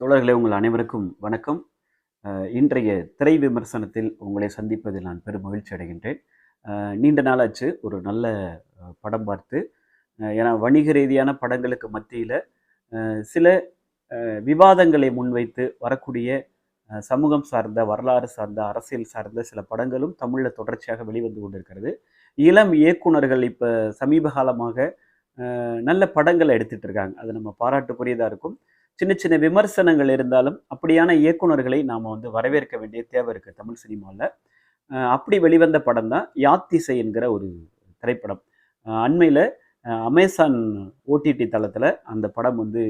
தோழர்களே உங்கள் அனைவருக்கும் வணக்கம். இன்றைய திரை விமர்சனத்தில் உங்களை சந்திப்பதில் நான் பெரும் மகிழ்ச்சி அடைகின்றேன். நீண்ட நாளாச்சு ஒரு நல்ல படம் பார்த்து ஏன்னா வணிக ரீதியான படங்களுக்கு மத்தியில் சில விவாதங்களை முன்வைத்து வரக்கூடிய சமூகம் சார்ந்த வரலாறு சார்ந்த அரசியல் சார்ந்த சில படங்களும் தமிழில் தொடர்ச்சியாக வெளிவந்து கொண்டிருக்கிறது. இளம் இயக்குனர்கள் இப்போ சமீப காலமாக நல்ல படங்களை எடுத்துகிட்டு இருக்காங்க. அது நம்ம பாராட்டுக்குரியதாக இருக்கும். சின்ன சின்ன விமர்சனங்கள் இருந்தாலும் அப்படியான இயக்குனர்களை நாம் வந்து வரவேற்க வேண்டிய தேவை இருக்குது தமிழ் சினிமாவில் அப்படி வெளிவந்த படம் தான் யாத்திசை என்கிற ஒரு திரைப்படம். அண்மையில் அமேசான் ஓடிடி தளத்தில் அந்த படம் வந்து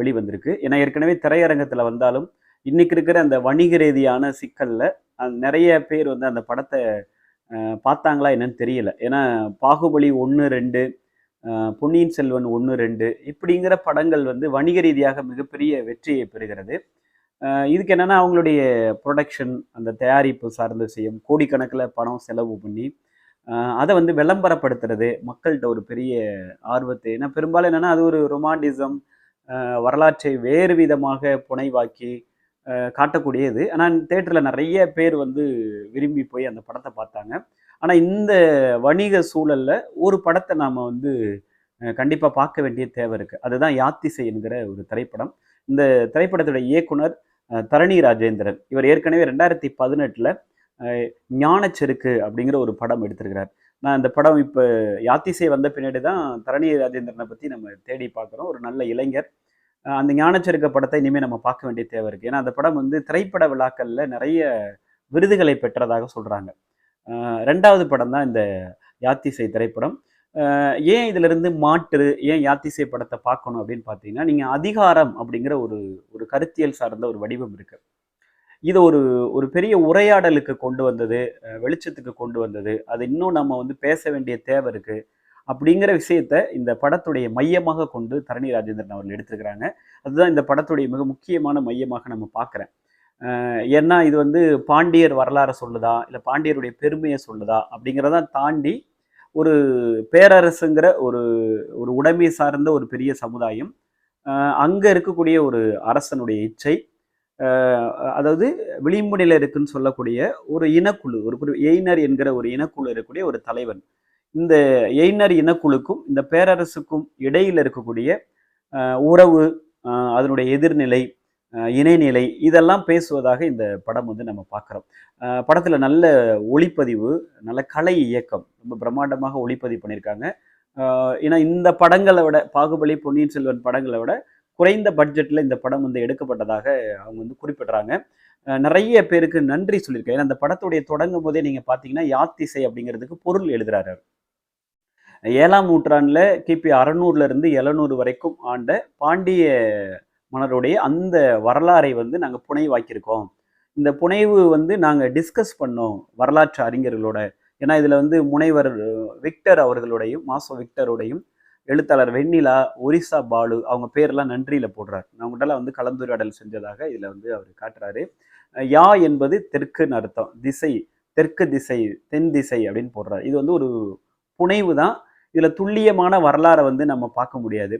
வெளிவந்திருக்கு. ஏன்னா ஏற்கனவே திரையரங்கத்தில் வந்தாலும் இன்னைக்கு இருக்கிற அந்த வணிக ரீதியான சிக்கலில் நிறைய பேர் வந்து அந்த படத்தை பார்த்தாங்களா என்னன்னு தெரியல. ஏன்னா பாகுபலி ஒன்று ரெண்டு பொன்னியின் செல்வன் ஒன்று ரெண்டு இப்படிங்கிற படங்கள் வந்து வணிக ரீதியாக மிகப்பெரிய வெற்றியை பெறுகிறது. இதுக்கு என்னென்னா அவங்களுடைய ப்ரொடக்ஷன் அந்த தயாரிப்பு சார்ந்த விஷயம் கோடிக்கணக்கில் பணம் செலவு பண்ணி அதை வந்து விளம்பரப்படுத்துறது மக்கள்கிட்ட ஒரு பெரிய ஆர்வத்தை. ஏன்னா பெரும்பாலும் என்னென்னா அது ஒரு ரொமாண்டிசம் வரலாற்றை வேறு விதமாக புனைவாக்கி காட்டக்கூடியது. ஆனால் தேட்டரில் நிறைய பேர் வந்து விரும்பி போய் அந்த படத்தை பார்த்தாங்க. ஆனால் இந்த வணிக சூழலில் ஒரு படத்தை நாம் வந்து கண்டிப்பாக பார்க்க வேண்டிய தேவை இருக்குது அதுதான் யாத்திசை என்கிற ஒரு திரைப்படம். இந்த திரைப்படத்துடைய இயக்குனர் தரணி ராஜேந்திரன். இவர் ஏற்கனவே ரெண்டாயிரத்தி பதினெட்டில் ஞானச்செருக்கு அப்படிங்கிற ஒரு படம் எடுத்திருக்கிறார். நான் இந்த படம் இப்போ யாத்திசை வந்த பின்னாடி தான் தரணி ராஜேந்திரனை பற்றி நம்ம தேடி பார்க்குறோம். ஒரு நல்ல இளைஞர். அந்த ஞானச்செருக்க படத்தை இனிமேல் நம்ம பார்க்க வேண்டிய தேவை இருக்குது ஏன்னா அந்த படம் வந்து திரைப்பட விழாக்களில் நிறைய விருதுகளை பெற்றதாக சொல்கிறாங்க ரெண்டாவது படம் தான் இந்த யாத்திசை திரைப்படம். ஏன் இதிலிருந்து மாற்று ஏன் யாத்திசை படத்தை பார்க்கணும் அப்படின்னு பார்த்தீங்கன்னா நீங்கள் அதிகாரம் அப்படிங்கிற ஒரு ஒரு கருத்தியல் சார்ந்த ஒரு வடிவம் இருக்கு. இது ஒரு ஒரு பெரிய உரையாடலுக்கு கொண்டு வந்தது வெளிச்சத்துக்கு கொண்டு வந்தது. அது இன்னும் நம்ம வந்து பேச வேண்டிய தேவை இருக்கு. அப்படிங்கிற விஷயத்த இந்த படத்துடைய மையமாக கொண்டு தரணி ராஜேந்திரன் அவர்கள் எடுத்திருக்கிறாங்க. அதுதான் இந்த படத்துடைய மிக முக்கியமான மையமாக நம்ம பார்க்குறேன். ஏன்னா இது வந்து பாண்டியர் வரலாறை சொல்லுதா இல்லை பாண்டியருடைய பெருமையை சொல்லுதா அப்படிங்கிறத தாண்டி ஒரு பேரரசுங்கிற ஒரு ஒரு உடைமை சார்ந்த ஒரு பெரிய சமுதாயம் அங்கே இருக்கக்கூடிய ஒரு அரசனுடைய இச்சை அதாவது விளிம்புநிலை இருக்குன்னு சொல்லக்கூடிய ஒரு இனக்குழு ஒரு குறி எய்னர் என்கிற ஒரு இனக்குழு இருக்கக்கூடிய ஒரு தலைவன். இந்த எய்னர் இனக்குழுக்கும் இந்த பேரரசுக்கும் இடையில் இருக்கக்கூடிய உறவு அதனுடைய எதிர்நிலை இணைநிலை இதெல்லாம் பேசுவதாக இந்த படம் வந்து நம்ம பார்க்குறோம். படத்தில் நல்ல ஒளிப்பதிவு நல்ல கலை இயக்கம் ரொம்ப பிரம்மாண்டமாக ஒளிப்பதிவு பண்ணியிருக்காங்க. ஏன்னா இந்த படங்களை விட பாகுபலி பொன்னியின் செல்வன் படங்களை விட குறைந்த பட்ஜெட்டில் இந்த படம் வந்து எடுக்கப்பட்டதாக அவங்க வந்து குறிப்பிடுறாங்க. நிறைய பேருக்கு நன்றி சொல்லியிருக்கேன். ஏன்னா அந்த படத்துடைய தொடங்கும் போதே நீங்கள் பார்த்தீங்கன்னா யாத்திசை அப்படிங்கிறதுக்கு பொருள் எழுதுறாரு ஏழாம் நூற்றாண்டில் கிபி அறநூறுல இருந்து எழுநூறு வரைக்கும் ஆண்ட பாண்டிய மன்னருடைய அந்த வரலாறை வந்து நாங்கள் புனைவாக்கியிருக்கோம். இந்த புனைவு வந்து நாங்கள் டிஸ்கஸ் பண்ணோம் வரலாற்று அறிஞர்களோட. ஏன்னா இதில் வந்து முனைவர் விக்டர் அவர்களுடையும் மாசோ விக்டருடையும் எழுத்தாளர் வெண்ணிலா ஒரிசா பாலு அவங்க பேரெல்லாம் நன்றியில் போடுறார். அவங்கள்ட்ட வந்து கலந்துரையாடல் செஞ்சதாக இதில் வந்து அவர் காட்டுறாரு. யா என்பது தெற்குன்னு அர்த்தம். திசை தெற்கு திசை தென் திசை அப்படின்னு போடுறாரு. இது வந்து ஒரு புனைவு தான். இதில் துல்லியமான வரலாறை வந்து நம்ம பார்க்க முடியாது.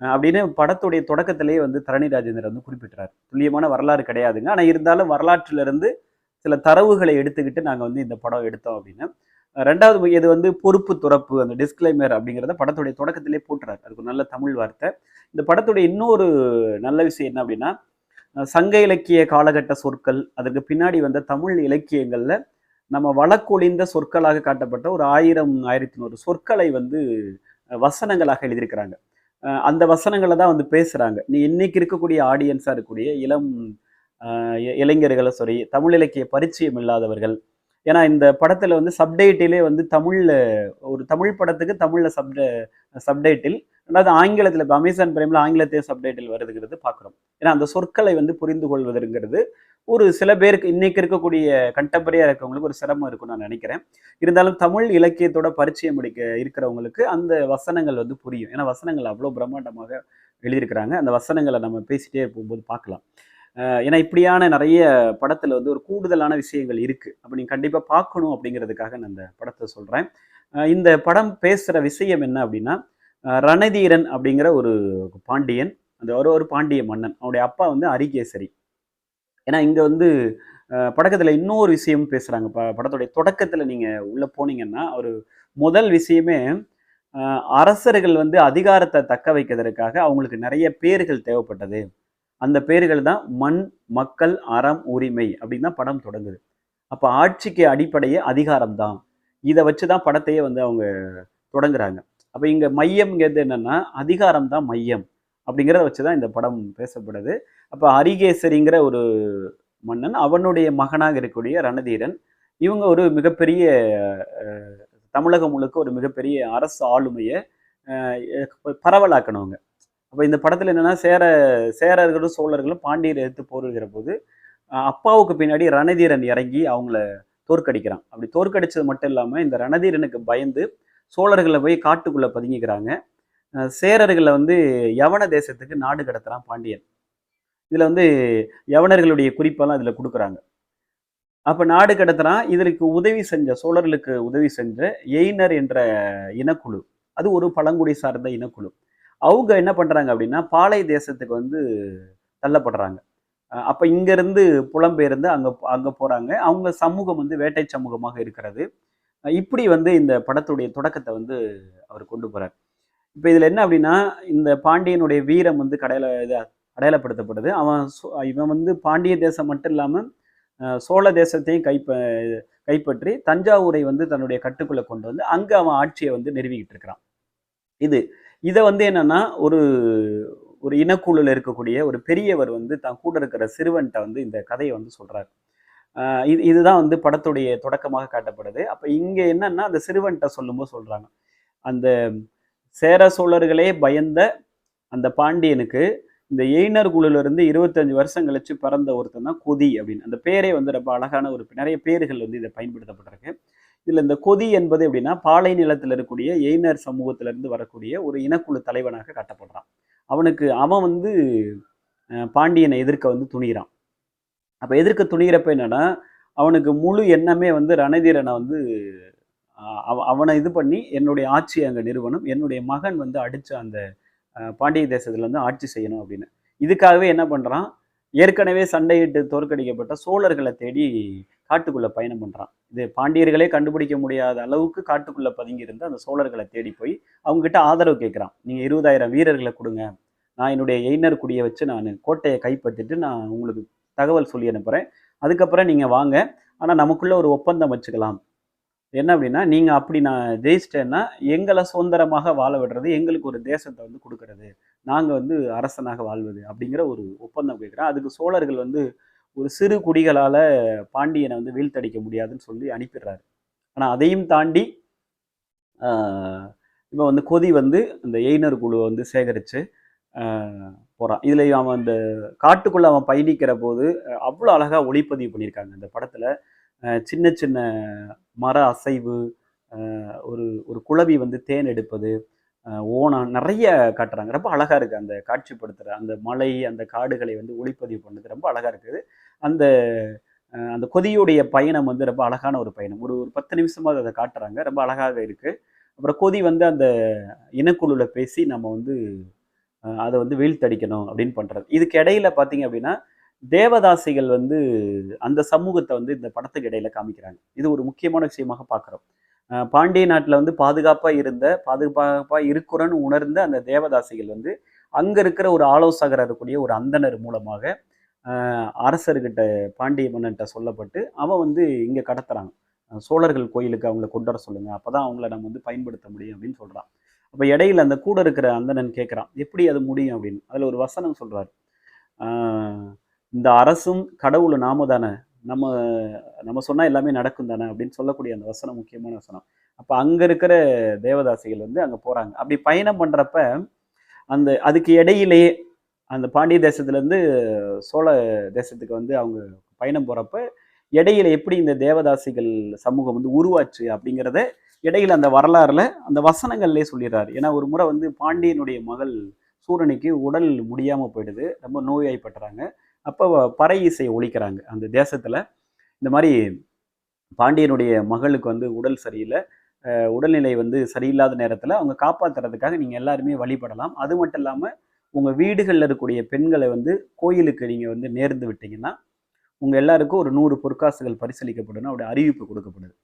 அப்படின்னு படத்துடைய தொடக்கத்திலேயே வந்து தரணி ராஜேந்திரன் வந்து குறிப்பிட்டார் துல்லியமான வரலாறு கிடையாதுங்க. ஆனால் இருந்தாலும் வரலாற்றிலிருந்து சில தரவுகளை எடுத்துக்கிட்டு நாங்கள் வந்து இந்த படம் எடுத்தோம் அப்படின்னு. ரெண்டாவது இது வந்து பொறுப்பு துறப்பு அந்த டிஸ்க்ளைமர் அப்படிங்கிறத படத்துடைய தொடக்கத்திலே போட்டுறாரு. அதுக்கு நல்ல தமிழ் வார்த்தை. இந்த படத்துடைய இன்னொரு நல்ல விஷயம் என்ன அப்படின்னா சங்க இலக்கிய காலகட்ட சொற்கள் அதற்கு பின்னாடி வந்த தமிழ் இலக்கியங்களில் நம்ம வழக்கொழிந்த சொற்களாக காட்டப்பட்ட ஒரு ஆயிரம் ஆயிரத்தி நூறு சொற்களை வந்து வசனங்களாக எழுதியிருக்கிறாங்க. அந்த வசனங்களை தான் வந்து பேசுகிறாங்க நீ இன்னைக்கு இருக்கக்கூடிய ஆடியன்ஸாக இருக்கக்கூடிய இளம் இளைஞர்களை சரி தமிழ் இலக்கிய பரிச்சயம் இல்லாதவர்கள். ஏன்னா இந்த படத்தில் வந்து சப்டைட்டிலே வந்து தமிழில் ஒரு தமிழ் படத்துக்கு தமிழில் சப்ட சப்டைட்டில் ரெண்டாவது ஆங்கிலத்தில் இப்போ அமேசான் பிரைமில் ஆங்கிலத்தையே சப்டைட்டில் வருதுங்கிறது பார்க்குறோம் ஏன்னா அந்த சொற்களை வந்து புரிந்து கொள்வதுங்கிறது ஒரு சில பேருக்கு இன்னைக்கு இருக்கக்கூடிய கண்டெம்பரரியாக இருக்கவங்களுக்கு ஒரு சிரமம் இருக்கும்னு நான் நினைக்கிறேன். இருந்தாலும் தமிழ் இலக்கியத்தோட பரிச்சயம் முடிக்க இருக்கிறவங்களுக்கு அந்த வசனங்கள் வந்து புரியும். ஏன்னா வசனங்கள் அவ்வளோ பிரம்மாண்டமாக எழுதியிருக்கிறாங்க. அந்த வசனங்களை நம்ம பேசிட்டே போகும்போது பார்க்கலாம். ஏன்னா இப்படியான நிறைய படத்தில் வந்து ஒரு கூடுதலான விஷயங்கள் இருக்குது அப்போ நீங்கள் கண்டிப்பாக பார்க்கணும் அப்படிங்கிறதுக்காக நான் இந்த படத்தை சொல்கிறேன் இந்த படம் பேசுகிற விஷயம் என்ன அப்படின்னா ரணதீரன் அப்படிங்கிற ஒரு பாண்டியன் அந்த ஒரு ஒரு பாண்டிய மன்னன் அவனுடைய அப்பா வந்து அரிகேசரி. ஏன்னா இங்கே வந்து படக்கத்தில் இன்னொரு விஷயம் பேசுகிறாங்க ப படத்துடைய தொடக்கத்தில் நீங்கள் உள்ளே போனீங்கன்னா ஒரு முதல் விஷயமே அரசர்கள் வந்து அதிகாரத்தை தக்க வைக்கிறதுக்காக அவங்களுக்கு நிறைய பேர்கள் தேவைப்பட்டது. அந்த பேர்கள் தான் மண் மக்கள் அறம் உரிமை அப்படின்னு தான் படம் தொடங்குது. அப்போ ஆட்சிக்கு அடிப்படையே அதிகாரம் தான். இதை வச்சு தான் படத்தையே வந்து அவங்க தொடங்குறாங்க. அப்போ இங்கே மையம்ங்கிறது என்னென்னா அதிகாரம் தான் மையம். அப்படிங்கிறத வச்சு தான் இந்த படம் பேசப்படுது. அப்போ அரிகேசரிங்கிற ஒரு மன்னன் அவனுடைய மகனாக இருக்கக்கூடிய ரணதீரன் இவங்க ஒரு மிகப்பெரிய தமிழகம் முழுக்க ஒரு மிகப்பெரிய அரசு ஆளுமையை பரவலாக்கணுங்க பரவலாக்கணவங்க அப்போ இந்த படத்தில் என்னென்னா சேர சேரர்களும் சோழர்களும் பாண்டியர் எடுத்து போரிடுகிற போது அப்பாவுக்கு பின்னாடி ரணதீரன் இறங்கி அவங்கள தோற்கடிக்கிறான். அப்படி தோற்கடிச்சது மட்டும் இல்லாமல் இந்த ரணதீரனுக்கு பயந்து சோழர்களை போய் காட்டுக்குள்ளே பதுங்கிக்கிறாங்க. அஹ், சேரர்களை வந்து யவன தேசத்துக்கு நாடு கடத்துறான் பாண்டியன். இதில் வந்து யவனர்களுடைய குறிப்பெல்லாம் இதில் கொடுக்குறாங்க. அப்போ நாடு கடத்துறான் இதற்கு உதவி செஞ்ச சோழர்களுக்கு உதவி செஞ்ச எய்னர் என்ற இனக்குழு. அது ஒரு பழங்குடி சார்ந்த இனக்குழு. அவங்க என்ன பண்ணுறாங்க அப்படின்னா பாலை தேசத்துக்கு வந்து தள்ளப்படுறாங்க. அஹ் இங்கேருந்து புலம்பெயர்ந்து அங்க அங்க போறாங்க. அவங்க சமூகம் வந்து வேட்டை சமூகமாக இருக்கிறது. இப்படி வந்து இந்த படத்துடைய தொடக்கத்தை வந்து அவர் கொண்டு போறார். இப்போ இதுல என்ன அப்படின்னா இந்த பாண்டியனுடைய வீரம் வந்து கடையில இது அடையாளப்படுத்தப்படுது. அவன் சோ- இவன் வந்து பாண்டிய தேசம் மட்டும் இல்லாம சோழ தேசத்தையும் கைப்ப கைப்பற்றி தஞ்சாவூரை வந்து தன்னுடைய கட்டுக்குள்ள கொண்டு வந்து அங்கே அவன் ஆட்சியை வந்து நிறுவிக்கிட்டு இருக்கிறான். இது இதை வந்து என்னன்னா ஒரு ஒரு இனக்குழுல இருக்கக்கூடிய ஒரு பெரியவர் வந்து தான் கூட இருக்கிற சிறுவன்கிட்ட வந்து இந்த கதையை வந்து சொல்றாரு. இது இதுதான் வந்து படத்துடைய தொடக்கமாக காட்டப்படுது. அப்போ இங்கே என்னன்னா அந்த சிறுவன்கிட்ட சொல்லும்போது சொல்கிறாங்க அந்த சேர சோழர்களே பயந்த அந்த பாண்டியனுக்கு இந்த எயினர் குழுலேருந்து இருபத்தஞ்சு வருஷம் கழிச்சு பிறந்த ஒருத்தன் தான் கொதி அப்படின்னு. அந்த பேரே வந்து ரொம்ப அழகான ஒரு நிறைய பேர்கள் வந்து இதை பயன்படுத்தப்பட்டிருக்கு. இதில் இந்த கொதி என்பது எப்படின்னா பாலை நிலத்தில் இருக்கக்கூடிய எயினர் சமூகத்துல இருந்து வரக்கூடிய ஒரு இனக்குழு தலைவனாக காட்டப்படுறான். அவனுக்கு அவன் வந்து பாண்டியனை எதிர்க்க வந்து துணிகிறான் அப்போ எதிர்க்க துணிகிறப்ப என்னன்னா அவனுக்கு முழு எண்ணமே வந்து ரணதீரனை வந்து அவ- அவனை இது பண்ணி என்னுடைய ஆட்சி அங்கே நிறுவனம் என்னுடைய மகன் வந்து அடித்த அந்த பாண்டிய தேசத்தில் வந்து ஆட்சி செய்யணும் அப்படின்னு. இதுக்காகவே என்ன பண்ணுறான் ஏற்கனவே சண்டையிட்டு தோற்கடிக்கப்பட்ட சோழர்களை தேடி காட்டுக்குள்ளே பயணம் பண்ணுறான் இது பாண்டியர்களே கண்டுபிடிக்க முடியாத அளவுக்கு காட்டுக்குள்ளே பதுங்கி அந்த சோழர்களை தேடி போய் அவங்ககிட்ட ஆதரவு கேட்குறான். நீங்கள் இருபதாயிரம் வீரர்களை கொடுங்க. நான் என்னுடைய எய்னர் குடியை வச்சு நான் கோட்டையை கைப்பற்றிட்டு நான் உங்களுக்கு தகவல் சொல்லி அனுப்புகிறேன் அதுக்கப்புறம் நீங்கள் வாங்க. ஆனால் நமக்குள்ளே ஒரு ஒப்பந்தம் வச்சுக்கலாம். என்ன அப்படின்னா நீங்கள் அப்படி நான் ஜெயிச்சிட்டேன்னா எங்களை சுதந்திரமாக வாழ விடுறது எங்களுக்கு ஒரு தேசத்தை வந்து கொடுக்கறது. நாங்கள் வந்து அரசனாக வாழ்வது அப்படிங்கிற ஒரு ஒப்பந்தம் கேட்குறேன். அதுக்கு சோழர்கள் வந்து ஒரு சிறு குடிகளால் பாண்டியனை வந்து வீழ்த்தடிக்க முடியாதுன்னு சொல்லி அனுப்பிடுறாரு. ஆனால் அதையும் தாண்டி இப்போ வந்து கொதி வந்து இந்த எய்னர் குழுவை வந்து சேகரித்து போகிறான் இதில் அவன் அந்த காட்டுக்குள்ளே அவன் பயணிக்கிற போது அவ்வளோ அழகாக ஒளிப்பதிவு பண்ணியிருக்காங்க அந்த படத்தில். சின்ன சின்ன மர அசைவு ஒரு ஒரு குழவி வந்து தேன் எடுப்பது ஓணம் நிறைய காட்டுறாங்க. ரொம்ப அழகாக இருக்குது அந்த காட்சிப்படுத்துகிற அந்த மலை அந்த காடுகளை வந்து ஒளிப்பதிவு பண்ணது ரொம்ப அழகாக இருக்குது அந்த அந்த கொதியுடைய பயணம் வந்து ரொம்ப அழகான ஒரு பயணம். ஒரு ஒரு பத்து நிமிஷமாக அதை காட்டுறாங்க. ரொம்ப அழகாக இருக்குது அப்புறம் கொதி வந்து அந்த இனக்குழுல பேசி நம்ம வந்து அதை வந்து வீழ்த்தடிக்கணும் அப்படின்னு பண்ணுறது இதுக்கு இடையில பார்த்தீங்க அப்படின்னா தேவதாசிகள் வந்து அந்த சமூகத்தை வந்து இந்த படத்துக்கு இடையில காமிக்கிறாங்க. இது ஒரு முக்கியமான விஷயமாக பார்க்குறோம் பாண்டிய நாட்டில் வந்து பாதுகாப்பாக இருந்த பாதுகாப்பாக இருக்கிறன்னு உணர்ந்த அந்த தேவதாசிகள் வந்து அங்கே இருக்கிற ஒரு ஆலோசகர் இருக்கக்கூடிய ஒரு அந்தணர் மூலமாக அரசர்கிட்ட பாண்டிய மன்னன்ட்ட சொல்லப்பட்டு அவன் வந்து இங்கே கடத்துறாங்க சோழர்கள் கோயிலுக்கு அவங்கள கொண்டு வர சொல்லுங்க அப்போதான் அவங்கள நம்ம வந்து பயன்படுத்த முடியும் அப்படின்னு சொல்கிறான் அப்போ இடையில அந்த கூட இருக்கிற அந்தணன் கேட்குறான் எப்படி அது முடியும்? அப்படின்னு. அதில் ஒரு வசனம் சொல்கிறார் இந்த அரசும் கடவுள் நாம தானே நம்ம நம்ம சொன்னால் எல்லாமே நடக்கும் தானே? அப்படின்னு சொல்லக்கூடிய அந்த வசனம் முக்கியமான வசனம். அப்போ அங்கே இருக்கிற தேவதாசிகள் வந்து அங்கே போகிறாங்க அப்படி பயணம் பண்ணுறப்ப அந்த அதுக்கு இடையிலேயே அந்த பாண்டிய தேசத்துலேருந்து சோழ தேசத்துக்கு வந்து அவங்க பயணம் போகிறப்ப இடையில எப்படி இந்த தேவதாசிகள் சமூகம் வந்து உருவாச்சு அப்படிங்கிறத இடையில அந்த வரலாறுல அந்த வசனங்கள்லேயே சொல்லிடுறாரு ஏன்னா ஒரு முறை வந்து பாண்டியனுடைய மகள் சூரனுக்கு உடல் முடியாம போயிடுது. ரொம்ப நோய்வாய்ப்பட்டுறாங்க அப்போ பறை இசை ஒழிக்கிறாங்க அந்த தேசத்துல. இந்த மாதிரி பாண்டியனுடைய மகளுக்கு வந்து உடல் சரியில்லை. உடல்நிலை வந்து சரியில்லாத நேரத்தில் அவங்க காப்பாத்துறதுக்காக நீங்கள் எல்லாருமே வழிபடலாம். அது மட்டும் இல்லாமல் உங்கள் வீடுகளில் இருக்கக்கூடிய பெண்களை வந்து கோயிலுக்கு நீங்கள் வந்து நேர்ந்து விட்டீங்கன்னா உங்கள் எல்லாருக்கும் ஒரு நூறு பொற்காசுகள் பரிசீலிக்கப்படும் அப்படி அறிவிப்பு கொடுக்கப்படுது.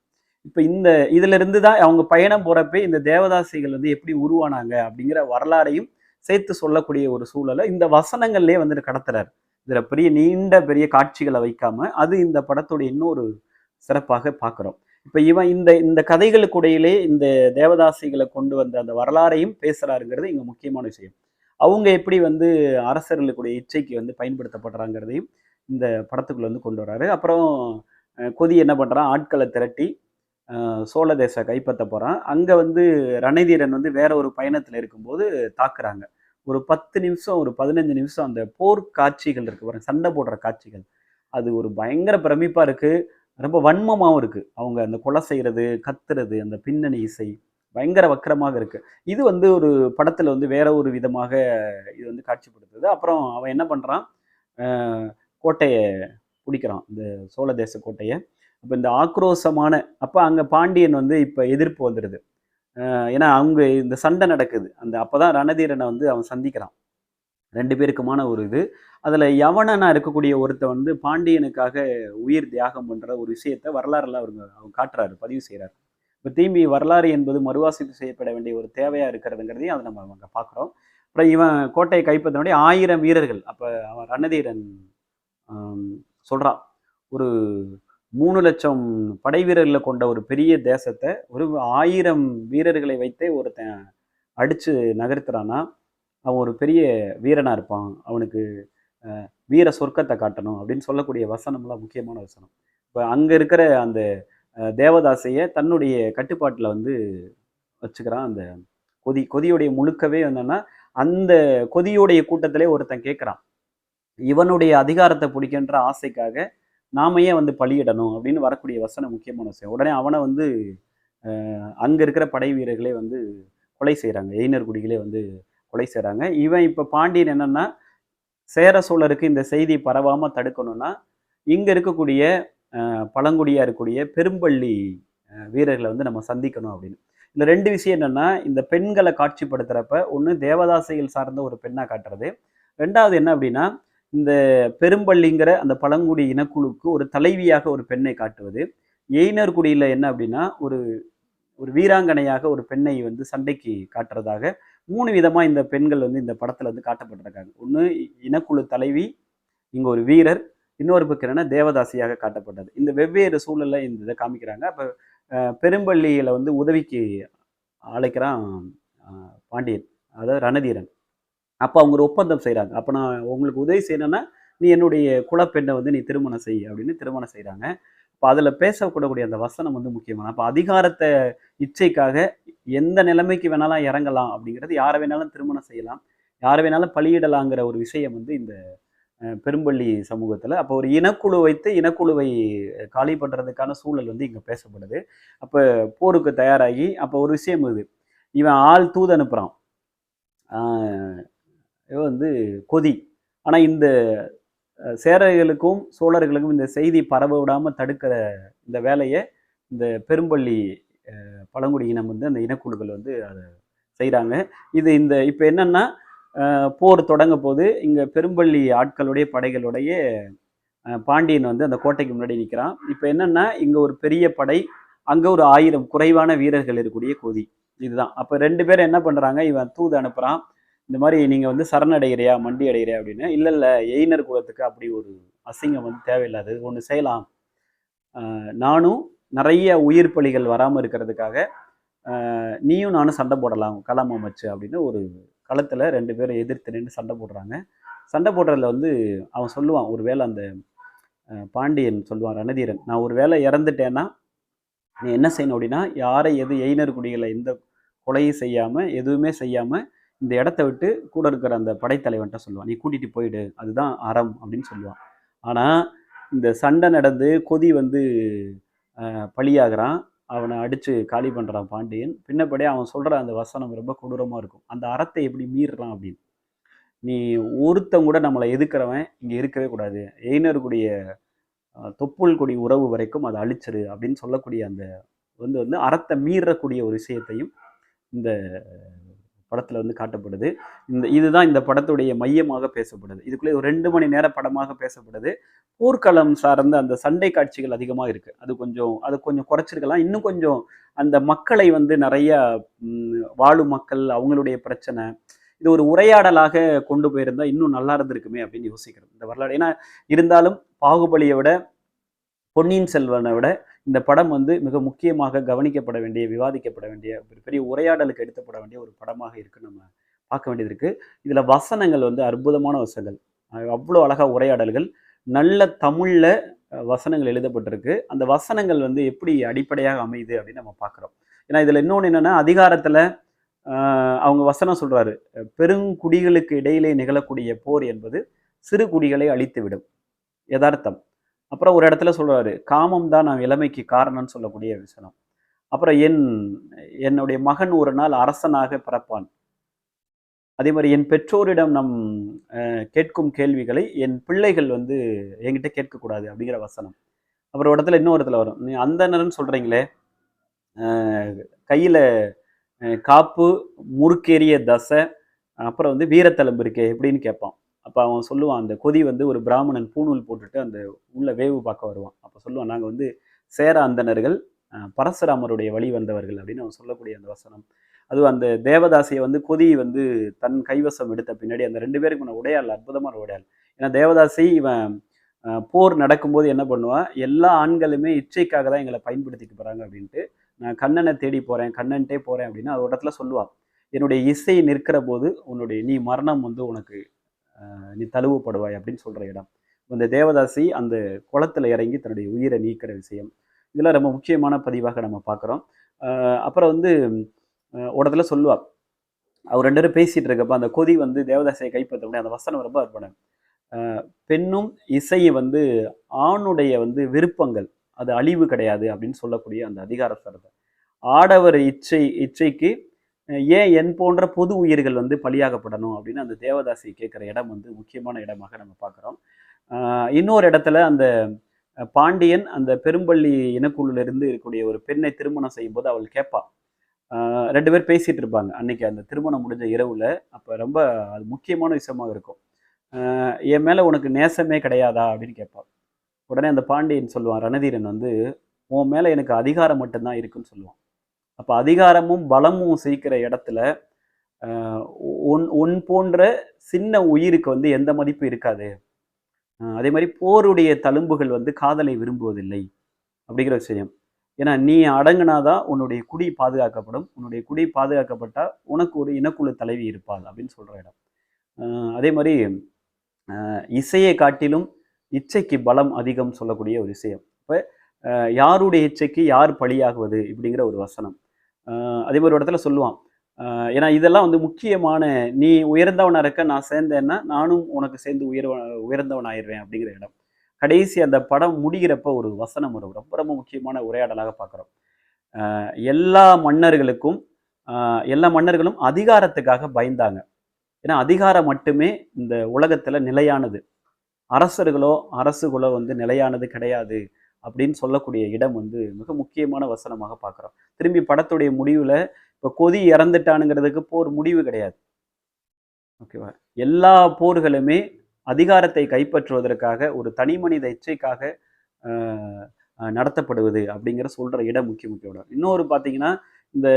இப்போ இந்த இதிலிருந்து தான் அவங்க பயணம் போகிறப்ப இந்த தேவதாசிகள் வந்து எப்படி உருவானாங்க அப்படிங்கிற வரலாறையும் சேர்த்து சொல்லக்கூடிய ஒரு சூழலை இந்த வசனங்கள்லேயே வந்துட்டு கடத்துறாரு. இதில் பெரிய நீண்ட பெரிய காட்சிகளை வைக்காம அது இந்த படத்துடைய இன்னொரு சிறப்பாக பார்க்குறோம். இப்போ இவன் இந்த இந்த கதைகளுக்குடையிலே இந்த தேவதாசிகளை கொண்டு வந்த அந்த வரலாறையும் பேசுகிறாருங்கிறது இங்கே முக்கியமான விஷயம். அவங்க எப்படி வந்து அரசர்களுக்குடைய இச்சைக்கு வந்து பயன்படுத்தப்படுறாங்கிறதையும் இந்த படத்துக்குள்ளே வந்து கொண்டு வர்றாரு. அப்புறம் கொதி என்ன பண்ணுறான் ஆட்களை திரட்டி சோழ தேச கைப்பற்ற போகிறான் அங்கே வந்து ரணதீரன் வந்து வேற ஒரு பயணத்தில் இருக்கும்போது தாக்குறாங்க. ஒரு பத்து நிமிஷம் ஒரு பதினஞ்சு நிமிஷம் அந்த போர் காட்சிகள் இருக்கு பாருங்க சண்டை போடுற காட்சிகள். அது ஒரு பயங்கர பிரமிப்பாக இருக்குது ரொம்ப வன்மமாகவும் இருக்குது அவங்க அந்த கொலை செய்கிறது கத்துறது அந்த பின்னணி இசை பயங்கர வக்கரமாக இருக்குது இது வந்து ஒரு படத்தில் வந்து வேற ஒரு விதமாக இது வந்து காட்சிப்படுத்துது. அப்புறம் அவன் என்ன பண்ணுறான் கோட்டையை பிடிக்கிறான். இந்த சோழ தேச கோட்டையை. அப்போ இந்த ஆக்ரோஷமான அப்போ அங்கே பாண்டியன் வந்து இப்போ எதிர்ப்பு வந்துடுது ஏன்னா அவங்க இந்த சண்டை நடக்குது. அந்த அப்போ தான் ரணதீரனை வந்து அவன் சந்திக்கிறான். ரெண்டு பேருக்குமான ஒரு இது. அதில் யவனனா இருக்கக்கூடிய ஒருத்தன் வந்து பாண்டியனுக்காக உயிர் தியாகம் பண்ணுற ஒரு விஷயத்த வரலாறுல அவங்க அவங்க காட்டுறாரு பதிவு செய்கிறார் இப்போ தீம்பி வரலாறு என்பது மறுவாசிப்பு செய்யப்பட வேண்டிய ஒரு தேவையாக இருக்கிறதுங்கிறதையும் அதை நம்ம அங்கே பார்க்குறோம் அப்புறம் இவன் கோட்டையை கைப்பற்றினுடைய ஆயிரம் வீரர்கள் அப்போ அவன் ரணதீரன் சொல்கிறான் ஒரு மூணு லட்சம் படை வீரர்களை கொண்ட ஒரு பெரிய தேசத்தை ஒரு ஆயிரம் வீரர்களை வைத்தே ஒருத்தன் அடித்து நகர்த்துறான்னா அவன் ஒரு பெரிய வீரனாக இருப்பான். அவனுக்கு வீர சொர்க்கத்தை காட்டணும் அப்படின்னு சொல்லக்கூடிய வசனம்லாம் முக்கியமான வசனம். இப்போ அங்கே இருக்கிற அந்த தேவதாசையை தன்னுடைய கட்டுப்பாட்டில் வந்து வச்சுக்கிறான் அந்த கொதி கொதியுடைய முழுக்கவே என்னன்னா அந்த கொதியுடைய கூட்டத்திலே ஒருத்தன் கேட்குறான் இவனுடைய அதிகாரத்தை பிடிக்கின்ற ஆசைக்காக நாம ஏன் வந்து பலியிடணும் அப்படின்னு வரக்கூடிய வசனம் முக்கியமான விஷயம். உடனே அவனை வந்து அங்கே இருக்கிற படை வீரர்களே வந்து கொலை செய்கிறாங்க எயினர் குடிகளே வந்து கொலை செய்கிறாங்க இவன் இப்போ பாண்டியன் என்னன்னா சேர சோழருக்கு இந்த செய்தி பரவாமல் தடுக்கணும்னா இங்கே இருக்கக்கூடிய பழங்குடியாக இருக்கக்கூடிய பெரும்பள்ளி வீரர்களை வந்து நம்ம சந்திக்கணும் அப்படின்னு. இந்த ரெண்டு விஷயம் என்னென்னா இந்த பெண்களை காட்சிப்படுத்துகிறப்ப ஒன்று தேவதாசையில் சார்ந்த ஒரு பெண்ணாக காட்டுறது. ரெண்டாவது என்ன அப்படின்னா இந்த பெரும்பள்ளிங்கிற அந்த பழங்குடி இனக்குழுக்கு ஒரு தலைவியாக ஒரு பெண்ணை காட்டுவது. எயினர் குடியில் என்ன அப்படின்னா ஒரு ஒரு வீராங்கனையாக ஒரு பெண்ணை வந்து சண்டைக்கு காட்டுறதாக மூணு விதமாக இந்த பெண்கள் வந்து இந்த படத்தில் வந்து காட்டப்பட்டிருக்காங்க. ஒன்று இனக்குழு தலைவி இங்கே ஒரு வீரர் இன்னொரு பக்கம் என்னன்னா தேவதாசியாக காட்டப்பட்டது. இந்த வெவ்வேறு சூழலில் இந்த இதை காமிக்கிறாங்க. அப்போ பெரும்பள்ளியில் வந்து உதவிக்கு அழைக்கிறான் பாண்டியன் அதாவது ரணதீரன். அப்போ அவங்க ஒரு ஒப்பந்தம் செய்கிறாங்க அப்போ நான் உங்களுக்கு உதவி செய்யணும்னா நீ என்னுடைய குலப்பெண்ணை வந்து நீ திருமணம் செய் அப்படின்னு திருமணம் செய்கிறாங்க இப்போ அதில் பேசக்கூடக்கூடிய அந்த வசனம் வந்து முக்கியமான. அப்போ அதிகாரத்தை இச்சைக்காக எந்த நிலைமைக்கு வேணாலும் இறங்கலாம் அப்படிங்கிறது யாரை வேணாலும் திருமணம் செய்யலாம். யாரை வேணாலும் பலியிடலாங்கிற ஒரு விஷயம் வந்து இந்த பெரும்பள்ளி சமூகத்தில். அப்போ ஒரு இனக்குழு வைத்து இனக்குழுவை காலி பண்ணுறதுக்கான சூழல் வந்து இங்கே பேசப்படுது. அப்போ போருக்கு தயாராகி அப்போ ஒரு விஷயம் இது. இவன் ஆள் தூது அனுப்புகிறான் வந்து கொதி. ஆனால் இந்த சேரர்களுக்கும் சோழர்களுக்கும் இந்த செய்தி பரவ விடாமல் தடுக்கிற இந்த வேலையை இந்த பெரும்பள்ளி பழங்குடி இனம் வந்து அந்த இனக்குழுக்கள் வந்து அதை செய்கிறாங்க இது இந்த இப்போ என்னென்னா போர் தொடங்க போது இங்கே பெரும்பள்ளி ஆட்களுடைய படைகளுடைய பாண்டியன் வந்து அந்த கோட்டைக்கு முன்னாடி நிற்கிறான் இப்போ என்னென்னா இங்கே ஒரு பெரிய படை அங்கே ஒரு ஆயிரம் குறைவான வீரர்கள் இருக்கக்கூடிய கொதி. இதுதான். அப்போ ரெண்டு பேரும் என்ன பண்ணுறாங்க இவன் தூது அனுப்புகிறான் இந்த மாதிரி நீங்கள் வந்து சரணடைகிறியா மண்டி அடைகிறியா அப்படின்னு? இல்லை இல்லை எயினர் குலத்துக்கு அப்படி ஒரு அசிங்கம் வந்து தேவையில்லாது ஒன்று செய்யலாம். நானும் நிறைய உயிர் பலிகள் வராமல் இருக்கிறதுக்காக நீயும் நானும் சண்டை போடலாம் களம் அமைச்சு அப்படின்னு ஒரு களத்தில் ரெண்டு பேரும் எதிர்த்து நின்று சண்டை போடுறாங்க. சண்டை போடுறதுல வந்து அவன் சொல்லுவான் ஒரு வேளை அந்த பாண்டியன் சொல்லுவான் ரணதீரன் நான் ஒரு வேளை இறந்துட்டேன்னா நீ என்ன செய்யணும் அப்படின்னா யாரை எது எயினர் குடிகளை எந்த கொலையும் செய்யாமல் எதுவுமே செய்யாமல் இந்த இடத்த விட்டு கூட இருக்கிற அந்த படைத்தலைவன்ட்ட சொல்லுவான் நீ கூட்டிட்டு போயிடு அதுதான் அறம் அப்படின்னு சொல்லுவான். ஆனால் இந்த சண்டை நடந்து கொதி வந்து பழியாகிறான் அவனை அடித்து காலி பண்ணுறான் பாண்டியன். பின்னப்படியே அவன் சொல்கிற அந்த வசனம் ரொம்ப கொடூரமாக இருக்கும். அந்த அறத்தை எப்படி மீறுறான் அப்படின்னு. நீ ஒருத்தன் கூட நம்மளை எதுக்குறவன்? இங்கே இருக்கவே கூடாது. எயினருக்குடைய தொப்புள் கொடி உறவு வரைக்கும் அதை அழிச்சிரு அப்படின்னு சொல்லக்கூடிய அந்த வந்து வந்து அறத்தை மீறக்கூடிய ஒரு விஷயத்தையும் இந்த படத்தில் வந்து காட்டப்படுது. இந்த இதுதான் இந்த படத்துடைய மையமாக பேசப்படுது. இதுக்குள்ளே ஒரு ரெண்டு மணி நேர படமாக பேசப்படுது. போர்க்களம் சார்ந்த அந்த சண்டை காட்சிகள் அதிகமாக இருக்குது அது கொஞ்சம் அது கொஞ்சம் குறைச்சிருக்கலாம். இன்னும் கொஞ்சம் அந்த மக்களை வந்து நிறைய வாழும் மக்கள் அவங்களுடைய பிரச்சனை இது ஒரு உரையாடலாக கொண்டு போயிருந்தா இன்னும் நல்லா இருந்திருக்குமே அப்படின்னு யோசிக்கிறோம் இந்த வரலாறு. ஏன்னா இருந்தாலும் பாகுபலியை விட பொன்னியின் செல்வனை விட இந்த படம் வந்து மிக முக்கியமாக கவனிக்கப்பட வேண்டிய விவாதிக்கப்பட வேண்டிய ஒரு பெரிய உரையாடலுக்கு எடுத்துப்பட வேண்டிய ஒரு படமாக இருக்கு. நம்ம பார்க்க வேண்டியது இருக்கு. இதுல வசனங்கள் வந்து அற்புதமான வசனங்கள். அவ்வளோ அழகாக உரையாடல்கள். நல்ல தமிழில் வசனங்கள் எழுதப்பட்டிருக்கு. அந்த வசனங்கள் வந்து எப்படி அடிப்படையாக அமையுது அப்படின்னு நம்ம பார்க்குறோம். ஏன்னா இதில் இன்னொன்று என்னென்னா அதிகாரத்தில் அவங்க வசனம் சொல்கிறாரு பெருங்குடிகளுக்கு இடையிலே நிகழக்கூடிய போர் என்பது சிறு குடிகளை அழித்துவிடும். யதார்த்தம். அப்புறம் ஒரு இடத்துல சொல்கிறாரு காமம் தான் நான் இளமைக்கு காரணம்னு சொல்லக்கூடிய விசனம் அப்புறம் என் என்னுடைய மகன் ஒரு நாள் அரசனாக பிறப்பான். அதே மாதிரி என் பெற்றோரிடம் நம் கேட்கும் கேள்விகளை என் பிள்ளைகள் வந்து என்கிட்ட கேட்கக்கூடாது அப்படிங்கிற வசனம். அப்புறம் ஒரு இடத்துல இன்னொரு இடத்துல வரும். நீ அந்தனர்னு சொல்கிறீங்களே கையில் காப்பு முறுக்கேறிய தசை அப்புறம் வந்து வீரத்தழும்பு இருக்கே எப்படின்னு கேட்பான். அப்போ அவன் சொல்லுவான் அந்த கொதி வந்து ஒரு பிராமணன் பூணூல் போட்டுட்டு அந்த உள்ள வேவு பார்க்க வருவான். அப்போ சொல்லுவான் நாங்கள் வந்து சேர அந்தனர்கள் பரசுராமருடைய வழி வந்தவர்கள் அப்படின்னு அவன் சொல்லக்கூடிய அந்த வசனம். அதுவும் அந்த தேவதாசியை வந்து கொதி வந்து தன் கைவசம் எடுத்த பின்னாடி அந்த ரெண்டு பேருக்கு நான் உடையாள் அற்புதமான உடையாள். ஏன்னா தேவதாசி இவன் போர் நடக்கும்போது என்ன பண்ணுவான் எல்லா ஆண்களுமே இச்சைக்காக தான் எங்களை பயன்படுத்திக்க போகிறாங்க அப்படின்ட்டு நான் கண்ணனை தேடி போகிறேன் கண்ணன்ட்டே போகிறேன் அப்படின்னு அது ஒரு இடத்துல சொல்லுவான். என்னுடைய இசை நிற்கிற போது உன்னுடைய நீ மரணம் வந்து உனக்கு நீ தழுவப்படுவாய் அப்படின்னு சொல்கிற இடம். இந்த தேவதாசி அந்த குளத்தில் இறங்கி தன்னுடைய உயிரை நீக்கிற விஷயம். இதெல்லாம் ரொம்ப முக்கியமான பதிவாக நம்ம பார்க்குறோம். அப்புறம் வந்து அஹ், சொல்லுவார் இடத்துல அவர் ரெண்டு பேரும் பேசிகிட்டு இருக்கப்ப அந்த கொதி வந்து தேவதாசியை கைப்பற்ற முடியும் அந்த வசனம் ரொம்ப அற்புதம். பெண்ணும் இசையை வந்து ஆணுடைய வந்து விருப்பங்கள். அது அழிவு கிடையாது அப்படின்னு சொல்லக்கூடிய அந்த அதிகார ஆடவர் இச்சை இச்சைக்கு ஏன் என் போன்ற பொது உயிர்கள் வந்து பலியாகப்படணும் அப்படின்னு அந்த தேவதாசி கேட்குற இடம் வந்து முக்கியமான இடமாக நம்ம பார்க்குறோம். இன்னொரு இடத்துல அந்த பாண்டியன் அந்த பெரும்பள்ளி இனக்குழுல இருந்து இருக்கக்கூடிய ஒரு பெண்ணை திருமணம் செய்யும்போது அவள் கேட்பா. ரெண்டு பேர் பேசிகிட்டு இருப்பாங்க. அன்னைக்கு அந்த திருமணம் முடிஞ்ச இரவில் அப்போ ரொம்ப அது முக்கியமான விஷயமாக இருக்கும். என் மேலே உனக்கு நேசமே கிடையாதா? அப்படின்னு கேட்பான் உடனே அந்த பாண்டியன் சொல்லுவான் ரணதீரன் வந்து உன் மேலே எனக்கு அதிகாரம் மட்டும்தான் இருக்குன்னு சொல்லுவான். அப்போ அதிகாரமும் பலமும் சீக்கிர இடத்துல ஒன் ஒன் போன்ற சின்ன உயிருக்கு வந்து எந்த மதிப்பு இருக்காது. அதே மாதிரி போருடைய தழும்புகள் வந்து காதலை விரும்புவதில்லை அப்படிங்கிற விஷயம். ஏன்னா நீ அடங்குனாதான் உன்னுடைய குடி பாதுகாக்கப்படும். உன்னுடைய குடி பாதுகாக்கப்பட்டால் உனக்கு ஒரு இனக்குழு தலைவி இருப்பாள் அப்படின்னு சொல்கிற இடம். அதே மாதிரி இசையை காட்டிலும் இச்சைக்கு பலம் அதிகம் சொல்லக்கூடிய ஒரு விஷயம். இப்போ யாருடைய இச்சைக்கு யார் பலியாகுவது இப்படிங்கிற ஒரு வசனம். அதே மாதிரி ஒரு இடத்துல சொல்லுவான். ஏன்னா இதெல்லாம் வந்து முக்கியமான நீ உயர்ந்தவனாக இருக்க நான் சேர்ந்தேன்னா நானும் உனக்கு சேர்ந்து உயர் உயர்ந்தவன் ஆயிடுவேன் அப்படிங்கிற இடம். கடைசி அந்த படம் முடிகிறப்ப ஒரு வசனம் ஒரு ரொம்ப ரொம்ப முக்கியமான உரையாடலாக பார்க்குறோம். எல்லா மன்னர்களுக்கும் எல்லா மன்னர்களும் அதிகாரத்துக்காக பயந்தாங்க. ஏன்னா அதிகாரம் மட்டுமே இந்த உலகத்தில் நிலையானது. அரசர்களோ அரசுகளோ வந்து நிலையானது கிடையாது. அப்படின்னு சொல்லக்கூடிய இடம் வந்து மிக முக்கியமான வசனமாக பார்க்குறோம். திரும்பி படத்துடைய முடிவில் இப்போ கொதி இறந்துட்டானுங்கிறதுக்கு போர் முடிவு கிடையாது. ஓகேவா எல்லா போர்களுமே அதிகாரத்தை கைப்பற்றுவதற்காக ஒரு தனி மனித இச்சைக்காக நடத்தப்படுவது அப்படிங்கிற சொல்கிற இடம் முக்கிய முக்கிய இடம். இன்னொரு பார்த்தீங்கன்னா இந்த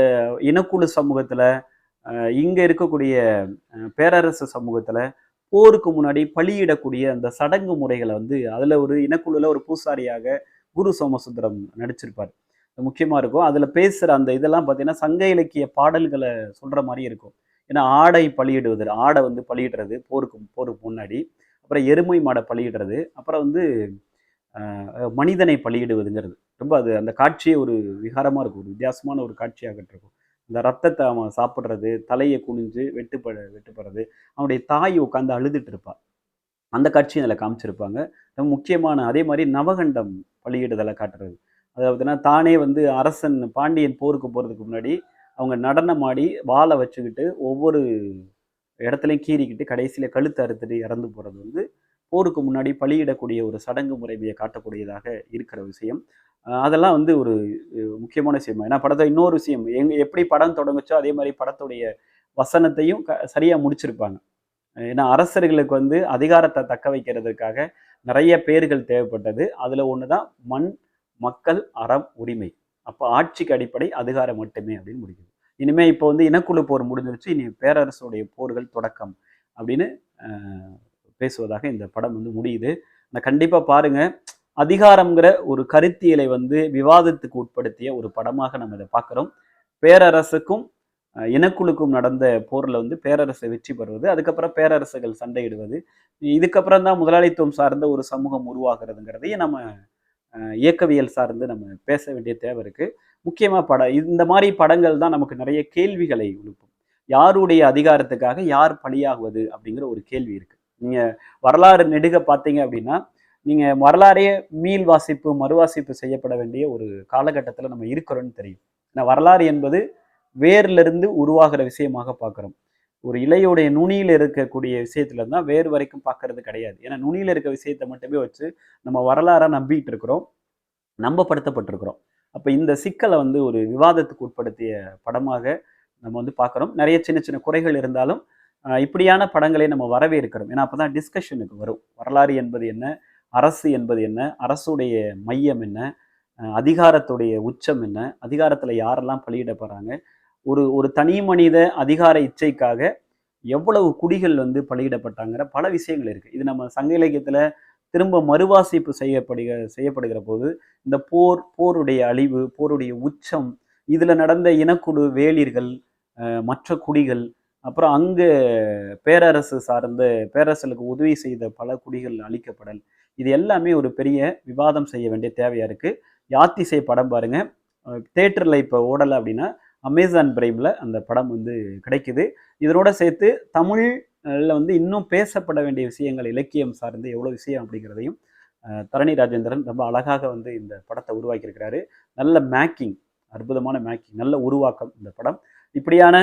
இனக்குழு சமூகத்தில் இங்கே இருக்கக்கூடிய பேரரசு சமூகத்தில் போருக்கு முன்னாடி பலியிடக்கூடிய அந்த சடங்கு முறைகளை வந்து அதில் ஒரு இனக்குழுல ஒரு பூசாரியாக குரு சோமசுந்தரம் நடிச்சிருப்பார். முக்கியமாக இருக்கும். அதில் பேசுகிற அந்த இதெல்லாம் பார்த்தீங்கன்னா சங்க இலக்கிய பாடல்களை சொல்கிற மாதிரி இருக்கும். ஏன்னா ஆடை பலியிடுவது ஆடை வந்து பலியிடுறது போருக்கு போருக்கு முன்னாடி. அப்புறம் எருமை மாடை பலியிடுறது. அப்புறம் வந்து மனிதனை பலியிடுவதுங்கிறது. ரொம்ப அது அந்த காட்சியே ஒரு விகாரமாக இருக்கும். ஒரு வித்தியாசமான ஒரு காட்சியாக இருக்கும். இந்த ரத்தத்தை அவன் சாப்பிட்றது தலையை குனிஞ்சு வெட்டுப்பட வெட்டுப்படுறது அவனுடைய தாய் உட்காந்து அழுதுட்டு இருப்பா. அந்த காட்சியும் அதில் காமிச்சிருப்பாங்க. ரொம்ப முக்கியமான அதே மாதிரி நவகண்டம் பலியிடுதலை காட்டுறது. அதாவதுன்னா தானே வந்து அரசன் பாண்டியன் போருக்கு போகிறதுக்கு முன்னாடி அவங்க நடனம் ஆடி வச்சுக்கிட்டு ஒவ்வொரு இடத்துலையும் கீறிக்கிட்டு கடைசியில் கழுத்து அறுத்துட்டு இறந்து போகிறது வந்து போருக்கு முன்னாடி பலியிடக்கூடிய ஒரு சடங்கு முறைமையை காட்டக்கூடியதாக இருக்கிற விஷயம். அதெல்லாம் வந்து ஒரு முக்கியமான விஷயம்? ஏன்னா படத்தை இன்னொரு விஷயம் எங்க எப்படி படம் தொடங்குச்சோ அதே மாதிரி படத்துடைய வசனத்தையும் க சரியாக முடிச்சிருப்பாங்க. ஏன்னா அரசர்களுக்கு வந்து அதிகாரத்தை தக்க வைக்கிறதுக்காக நிறைய பேர்கள் தேவைப்பட்டது. அதில் ஒன்று தான் மண் மக்கள் அறம் உரிமை. அப்போ ஆட்சிக்கு அடிப்படை அதிகாரம் மட்டுமே அப்படின்னு முடிக்குது. இனிமேல் இப்போ வந்து இனக்குழு போர் முடிஞ்சிருச்சு. இனி பேரரசுடைய போர்கள் தொடக்கம் அப்படின்னு பேசுவதாக இந்த படம் வந்து முடியுது. நான் கண்டிப்பாக பாருங்க அதிகாரம்ங்கிற ஒரு கருத்தியலை வந்து விவாதத்துக்கு உட்படுத்திய ஒரு படமாக நம்ம இதை பார்க்குறோம். பேரரசுக்கும் இனக்குழுக்கும் நடந்த போரில் வந்து பேரரசு வெற்றி பெறுவது அதுக்கப்புறம் பேரரசுகள் சண்டையிடுவது இதுக்கப்புறம் தான் முதலாளித்துவம் சார்ந்த ஒரு சமூகம் உருவாகிறதுங்கிறதையும் நம்ம இயக்கவியல் சார்ந்து நம்ம பேச வேண்டிய தேவை இருக்குது முக்கியமாக படம் இந்த மாதிரி படங்கள் தான் நமக்கு நிறைய கேள்விகளை உழுப்பும் யாருடைய அதிகாரத்துக்காக யார் பலியாகுவது அப்படிங்கிற ஒரு கேள்வி இருக்குது நீங்கள் வரலாறு நெடுக பார்த்தீங்க அப்படின்னா நீங்கள் வரலாறே மீள் வாசிப்பு மறுவாசிப்பு செய்யப்பட வேண்டிய ஒரு காலகட்டத்தில் நம்ம இருக்கிறோன்னு தெரியும். ஏன்னா வரலாறு என்பது வேர்லேருந்து உருவாகிற விஷயமாக பார்க்குறோம். ஒரு இலையுடைய நுனியில் இருக்கக்கூடிய விஷயத்துல தான் வேர் வரைக்கும் பார்க்கறது கிடையாது. ஏன்னா நுனியில் இருக்க விஷயத்தை மட்டுமே வச்சு நம்ம வரலாறாக நம்பிக்கிட்டு இருக்கிறோம். நம்பப்படுத்தப்பட்டிருக்கிறோம். அப்போ இந்த சிக்கலை வந்து ஒரு விவாதத்துக்கு உட்படுத்திய படமாக நம்ம வந்து பார்க்குறோம். நிறைய சின்ன சின்ன குறைகள் இருந்தாலும் இப்படியான படங்களை நம்ம வரவேற்கிறோம். ஏன்னா அப்போ தான் டிஸ்கஷனுக்கு வரும். வரலாறு என்பது என்ன? அரசு என்பது என்ன? அரசுடைய மையம் என்ன? அதிகாரத்துடைய உச்சம் என்ன? அதிகாரத்தில் யாரெல்லாம் பலியிட போகிறாங்க ஒரு ஒரு தனி மனித அதிகார இச்சைக்காக எவ்வளவு குடிகள் வந்து பலியிடப்பட்டாங்கிற பல விஷயங்கள் இருக்குது இது நம்ம சங்க இலக்கியத்தில் திரும்ப மறுவாசிப்பு செய்யப்படுகிற செய்யப்படுகிற போது இந்த போர் போருடைய அழிவு போருடைய உச்சம் இதில் நடந்த இனக்குழு வேளிர்கள் மற்ற குடிகள் அப்புறம் அங்கு பேரரசு சார்ந்த பேரரசுகளுக்கு உதவி செய்த பல குடிகள் அழிக்கப்படல் இது எல்லாமே ஒரு பெரிய விவாதம் செய்ய வேண்டிய தேவையாக இருக்குது யாத்திசை படம் பாருங்க. தேட்டரில் இப்போ ஓடலை அப்படின்னா அமேசான் பிரைமில் அந்த படம் வந்து கிடைக்குது. இதனோட சேர்த்து தமிழில் வந்து இன்னும் பேசப்பட வேண்டிய விஷயங்கள் இலக்கியம் சார்ந்து எவ்வளோ விஷயம் அப்படிங்கிறதையும் தரணி ராஜேந்திரன் ரொம்ப அழகாக வந்து இந்த படத்தை உருவாக்கியிருக்கிறாரு. நல்ல மேக்கிங் அற்புதமான மேக்கிங் நல்ல உருவாக்கம் இந்த படம். இப்படியான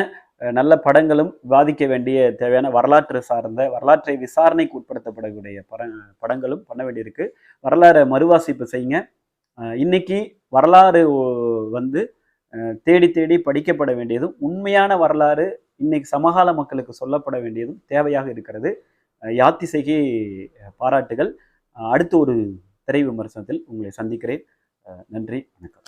நல்ல படங்களும் விவாதிக்க வேண்டிய தேவையான வரலாற்று சார்ந்த வரலாற்றை விசாரணைக்கு உட்படுத்தப்படக்கூடிய பட படங்களும் பண்ண வேண்டியிருக்கு. வரலாறை மறுவாசிப்பு செய்யுங்க. இன்னைக்கு வரலாறு வந்து தேடி தேடி படிக்கப்பட வேண்டியதும் உண்மையான வரலாறு இன்னைக்கு சமகால மக்களுக்கு சொல்லப்பட வேண்டியதும் தேவையாக இருக்கிறது. யாத்திசைகி பாராட்டுகள். அடுத்து ஒரு திரை விமர்சனத்தில் உங்களை சந்திக்கிறேன். நன்றி வணக்கம்.